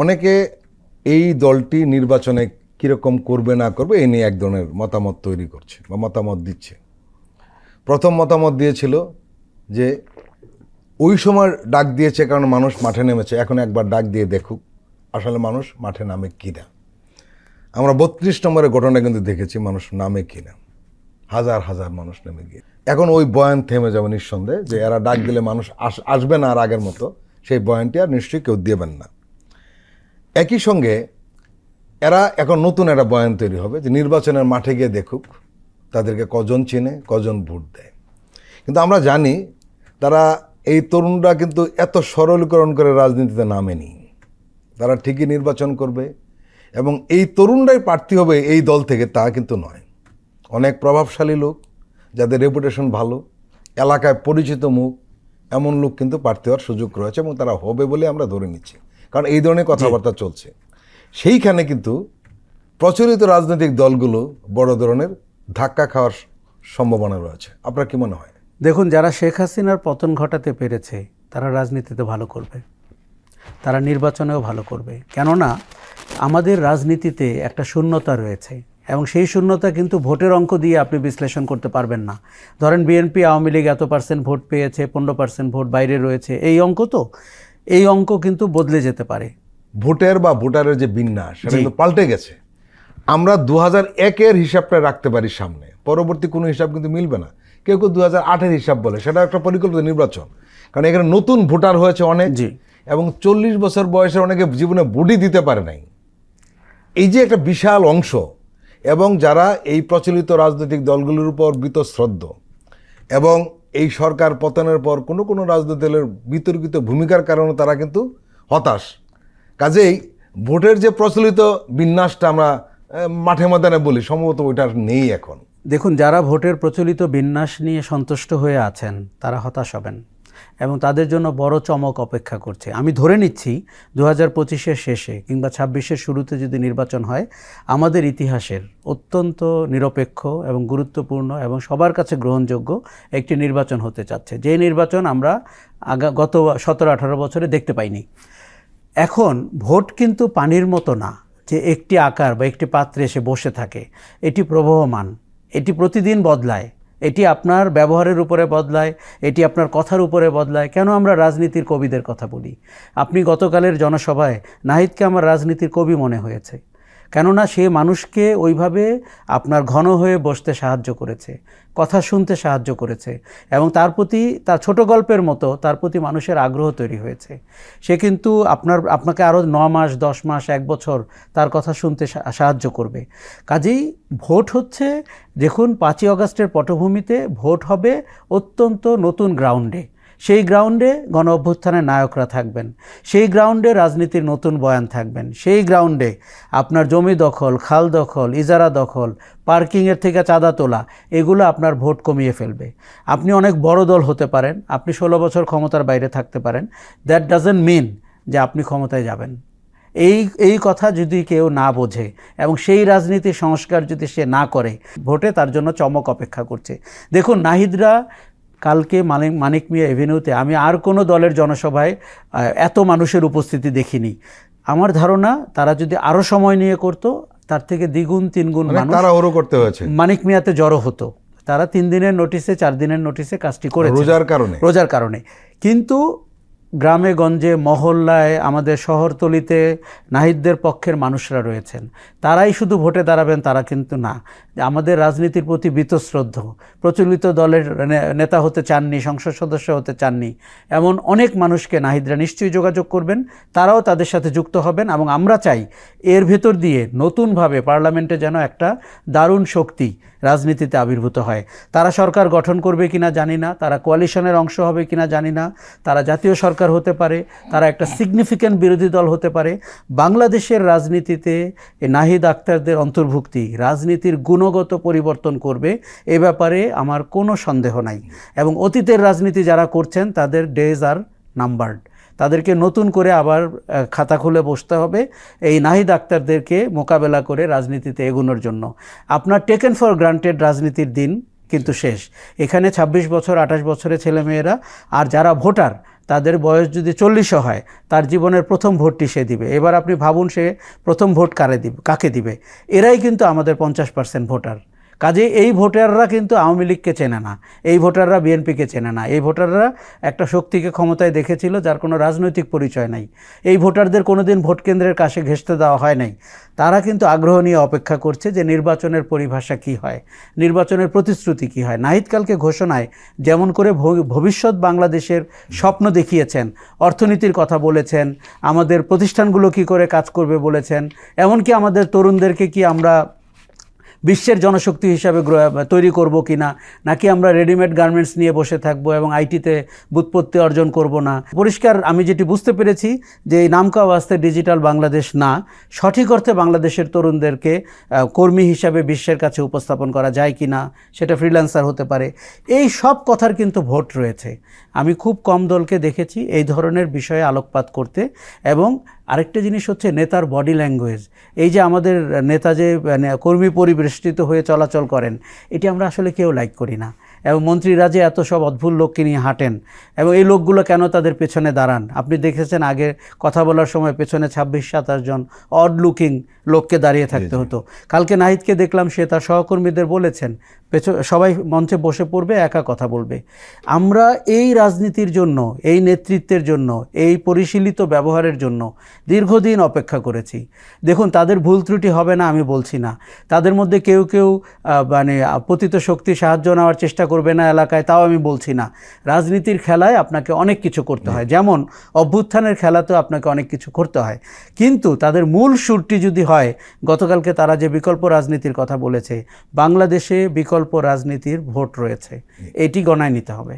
অনেকে এই দলটি নির্বাচনে কীরকম করবে, না করবে এই নিয়ে এক ধরনের মতামত তৈরি করছে বা মতামত দিচ্ছে। প্রথম মতামত দিয়েছিল যে, ওই সময় ডাক দিয়েছে কারণ মানুষ মাঠে নেমেছে, এখন একবার ডাক দিয়ে দেখুক, আসলে মানুষ মাঠে নামে কিনা। আমরা বত্রিশ নম্বরের ঘটনা কিন্তু দেখেছি মানুষ নামে কিনা। হাজার হাজার মানুষ নেমে গিয়ে। এখন ওই বয়ান থেমে যাবে নিঃসন্দেহে যে, এরা ডাক দিলে মানুষ আস- আসবে না আর আগের মতো, সেই বয়ানটি আর নিশ্চয়ই কেউ দেবেন না। একই সঙ্গে এরা এখন নতুন একটা বয়ান তৈরি হবে যে নির্বাচনের মাঠে গিয়ে দেখুক তাদেরকে কজন চিনে, কজন ভোট দেয়। কিন্তু আমরা জানি তারা এই তরুণরা কিন্তু এত সরলীকরণ করে রাজনীতিতে নামেনি। তারা ঠিকই নির্বাচন করবে এবং এই তরুণরাই প্রার্থী হবে এই দল থেকে তা কিন্তু নয়। অনেক প্রভাবশালী লোক, যাদের রেপুটেশন ভালো, এলাকায় পরিচিত মুখ, এমন লোক কিন্তু প্রার্থী হওয়ার সুযোগ রয়েছে এবং তারা হবে বলে আমরা ধরে নিচ্ছি। কারণ এই ধরনের কথাবার্তা চলছে। সেইখানে কিন্তু প্রচলিত রাজনৈতিক দলগুলো বড় ধরনের ধাক্কা খাওয়ার সম্ভাবনা রয়েছে। আপনার কি মনে হয়? দেখুন যারা শেখ হাসিনার পতন ঘটাতে পেরেছে তারা রাজনীতিতে ভালো করবে। তারা নির্বাচনেও ভালো করবে। কেননা আমাদের রাজনীতিতে একটা শূন্যতা রয়েছে এবং সেই শূন্যতা কিন্তু ভোটের অঙ্ক দিয়ে আপনি বিশ্লেষণ করতে পারবেন না। ধরেন বিএনপি আওয়ামী লীগ এত পার্সেন্ট ভোট পেয়েছে পনেরো পার্সেন্ট ভোট বাইরে রয়েছে। এই অঙ্ক তো এই অঙ্ক কিন্তু বদলে যেতে পারে। ভোটের বা ভোটারের যে বিন্যাস সেটা কিন্তু পাল্টে গেছে। আমরা দু হাজার একের হিসাবটা রাখতে পারি সামনে। পরবর্তী কোনো হিসাব কিন্তু মিলবে না। কেউ কেউ দু হাজার আটের হিসাব বলে সেটা একটা পরিকল্পিত নির্বাচন। কারণ এখানে নতুন ভোটার হয়েছে অনেক জি। এবং চল্লিশ বছর বয়সে অনেকে জীবনে বডি দিতে পারে নাই। এই যে একটা বিশাল অংশ এবং যারা এই প্রচলিত রাজনৈতিক দলগুলোর উপর বীতশ্রদ্ধ এবং এই সরকার পতনের পর কোনো কোনো রাজনৈতিক দলের বিতর্কিত ভূমিকার কারণে তারা কিন্তু হতাশ। কাজেই ভোটের যে প্রচলিত বিন্যাসটা আমরা মাঠে ময়দানে বলি, সম্ভবত ওইটা নেই এখন। দেখুন, যারা ভোটের প্রচলিত বিন্যাস নিয়ে সন্তুষ্ট হয়ে আছেন, তারা হতাশ হবেন। এবং তাদের জন্য বড় চমক অপেক্ষা করছে। আমি ধরে নিচ্ছি দু হাজার পঁচিশের শেষে কিংবা ছাব্বিশের শুরুতে যদি নির্বাচন হয়, আমাদের ইতিহাসের অত্যন্ত নিরপেক্ষ এবং গুরুত্বপূর্ণ এবং সবার কাছে গ্রহণযোগ্য একটি নির্বাচন হতে চাচ্ছে যে নির্বাচন আমরা আগা, গত সতেরো আঠারো বছরে দেখতে পাইনি। এখন ভোট কিন্তু পানির মতো না যে একটি আকার বা একটি পাত্রে এসে বসে থাকে। এটি প্রবহমান, এটি প্রতিদিন বদলায়। এটি আপনার ব্যবহারের উপরে বদলায়, এটি আপনার কথার উপরে বদলায়। কেন আমরা রাজনীতির কবিদের কথা বলি? আপনি গতকালের জনসভায় নাহিদকে আমার রাজনীতির কবি মনে হয়েছে। কেননা সে মানুষকে ওইভাবে আপনার ঘন হয়ে বসতে সাহায্য করেছে, কথা শুনতে সাহায্য করেছে এবং তার প্রতি তার ছোট গল্পের মতো তার প্রতি মানুষের আগ্রহ তৈরি হয়েছে। সে কিন্তু আপনার, আপনাকে আরও ন মাস, দশ মাস, এক বছর তার কথা শুনতে সাহায্য করবে। কাজেই ভোট হচ্ছে, দেখুন পাঁচই অগাস্টের পটভূমিতে ভোট হবে অত্যন্ত নতুন গ্রাউন্ডে। সেই গ্রাউন্ডে গণ অভ্যুত্থানের নায়করা থাকবেন। সেই গ্রাউন্ডে রাজনীতির নতুন বয়ান থাকবেন। সেই গ্রাউন্ডে আপনার জমি দখল, খাল দখল, ইজারা দখল, পার্কিংয়ের থেকে চাঁদা তোলা, এগুলো আপনার ভোট কমিয়ে ফেলবে। আপনি অনেক বড় দল হতে পারেন, আপনি ষোলো বছর ক্ষমতার বাইরে থাকতে পারেন। দ্যাট ডাজেন্ট মিন যে আপনি ক্ষমতায় যাবেন। এই এই কথা যদি কেউ না বোঝে এবং সেই রাজনীতির সংস্কার যদি সে না করে, ভোটে তার জন্য চমক অপেক্ষা করছে। দেখুন, নাহিদরা কালকে মানিক মানিক মিয়া এভিনিউতে আমি আর কোনো দলের জনসভায় এত মানুষের উপস্থিতি দেখিনি। আমার ধারণা তারা যদি আরও সময় নিয়ে করত তার থেকে দ্বিগুণ তিনগুণ মানে মানুষ করতে হয়েছে। মানিক মিয়াতে জড়ো হতো। তারা তিন দিনের নোটিশে চার দিনের নোটিশে কাজটি করে রোজার কারণে। রোজার কারণে। কিন্তু গ্রামে, গঞ্জে, মহল্লায়, আমাদের শহরতলিতে নাহিদদের পক্ষের মানুষরা রয়েছেন। তারাই শুধু ভোটে দাঁড়াবেন, তারা কিন্তু না। আমাদের রাজনীতির প্রতি বীতশ্রদ্ধ। প্রচলিত দলের নেতা হতে চাননি, সংসদ সদস্য হতে চাননি। এমন অনেক মানুষকে নাহিদরা নিশ্চয়ই যোগাযোগ করবেন। তারাও তাদের সাথে যুক্ত হবেন এবং আমরা চাই এর ভেতর দিয়ে নতুনভাবে পার্লামেন্টে যেন একটা দারুণ শক্তি রাজনীতিতে আবির্ভূত হয়। তারা সরকার গঠন করবে কিনা জানি না। তারা কোয়ালিশনের অংশ হবে কিনা জানি না। তারা জাতীয় সরকার হতে পারে, তারা একটা সিগনিফিক্যান্ট বিরোধী দল হতে পারে, বাংলাদেশের রাজনীতিতে নাহিদ আক্তারদের অন্তর্ভুক্তি, রাজনীতির গুণগত পরিবর্তন করবে, এ ব্যাপারে আমার কোনো সন্দেহ নাই। এবং অতীতের রাজনীতি যারা করছেন, তাদের ডেজ আর নাম্বার্ড তাদেরকে নতুন করে আবার খাতা খুলে বসতে হবে এই নাহিদ আক্তারদেরকে মোকাবেলা করে রাজনীতিতে এগোনোর জন্য। আপনার টেকেন ফর গ্রান্টেড রাজনীতির দিন কিন্তু শেষ। এখানে ২৬ বছর, আঠাশ বছরের ছেলেমেয়েরা, আর যারা ভোটার তাদের বয়স যদি চল্লিশও হয়, তার জীবনের প্রথম ভোটটি সে দিবে। এবার আপনি ভাবুন সে প্রথম ভোট কারে দিবে, কাকে দিবে? এরাই কিন্তু আমাদের পঞ্চাশ পার্সেন্ট ভোটার। কাজে এই ভোটাররা কিন্তু আওয়ামী লীগকে চেনে না, এই ভোটাররা বিএনপিকে চেনে না, এই ভোটাররা একটা শক্তিকে ক্ষমতায় দেখেছিল যার কোনো রাজনৈতিক পরিচয় নাই, এই ভোটারদের কোনোদিন ভোট কেন্দ্রের কাছে ঘেঁষতে দেওয়া হয় নাই। তারা কিন্তু আগ্রহ নিয়ে অপেক্ষা করছে যে নির্বাচনের পরিভাষা কি হয়, নির্বাচনের প্রতিশ্রুতি কি হয়। নাহিদকালকে ঘোষণায় যেমন করে ভবিষ্যৎ বাংলাদেশের স্বপ্ন দেখিয়েছেন, অর্থনীতির কথা বলেছেন, আমাদের প্রতিষ্ঠানগুলো কি করে কাজ করবে বলেছেন, এমনকি আমাদের তরুণদেরকে কি আমরা বিশ্বের জনশক্তি হিসাবে তৈরি করব কি না নাকি আমরা রেডিমেড গার্মেন্টস নিয়ে বসে থাকব এবং আইটিতে বুৎপত্তি অর্জন করব না? পরিষ্কার, আমি যেটি বুঝতে পেরেছি যে এই নামকা বাস্তে ডিজিটাল বাংলাদেশ না, সঠিক অর্থে বাংলাদেশের তরুণদেরকে কর্মী হিসাবে বিশ্বের কাছে উপস্থাপন করা যায় কি না সেটা ফ্রিল্যান্সার হতে পারে। এই সব কথার কিন্তু ভোট রয়েছে। আমি খুব কম দলকে দেখেছি এই ধরনের বিষয়ে আলোকপাত করতে এবং আরেকটা জিনিস হচ্ছে নেতার বডি ল্যাঙ্গুয়েজ এই যে আমাদের নেতা যে মানে, কর্মী পরিবেষ্টিত হয়ে চলাচল করেন এটি আমরা আসলে কেউ লাইক করি না। এবং মন্ত্রীরা যে এত সব অদ্ভুত লোককে নিয়ে হাঁটেন এবং এই লোকগুলো কেন তাদের পেছনে দাঁড়ান? আপনি দেখেছেন আগে কথা বলার সময় পেছনে ছাব্বিশ সাতাশ জন অড লুকিং লোককে দাঁড়িয়ে থাকতে হতো। কালকে নাহিদকে দেখলাম সে তার সহকর্মীদের বলেছেন পেছন সবাই মঞ্চে বসে পড়বে একা কথা বলবে। আমরা এই রাজনীতির জন্য এই নেতৃত্বের জন্য এই পরিশীলিত ব্যবহারের জন্য দীর্ঘদিন অপেক্ষা করেছি। দেখুন তাদের ভুল ত্রুটি হবে না আমি বলছি না। তাদের মধ্যে কেউ কেউ মানে পতিত শক্তি সাহায্য নেওয়ার চেষ্টা করবে না এলাকায় তাও আমি বলছি না। রাজনীতির খেলায় আপনাকে অনেক কিছু করতে হয়। যেমন অভ্যুত্থানের খেলাতেও আপনাকে অনেক কিছু করতে হয়। কিন্তু তাদের মূল সুরটি যদি হয় গতকালকে তারা যে বিকল্প রাজনীতির কথা বলেছে বাংলাদেশে বিকল্প রাজনীতির ভোট রয়েছে। এটি গণায় নিতে হবে।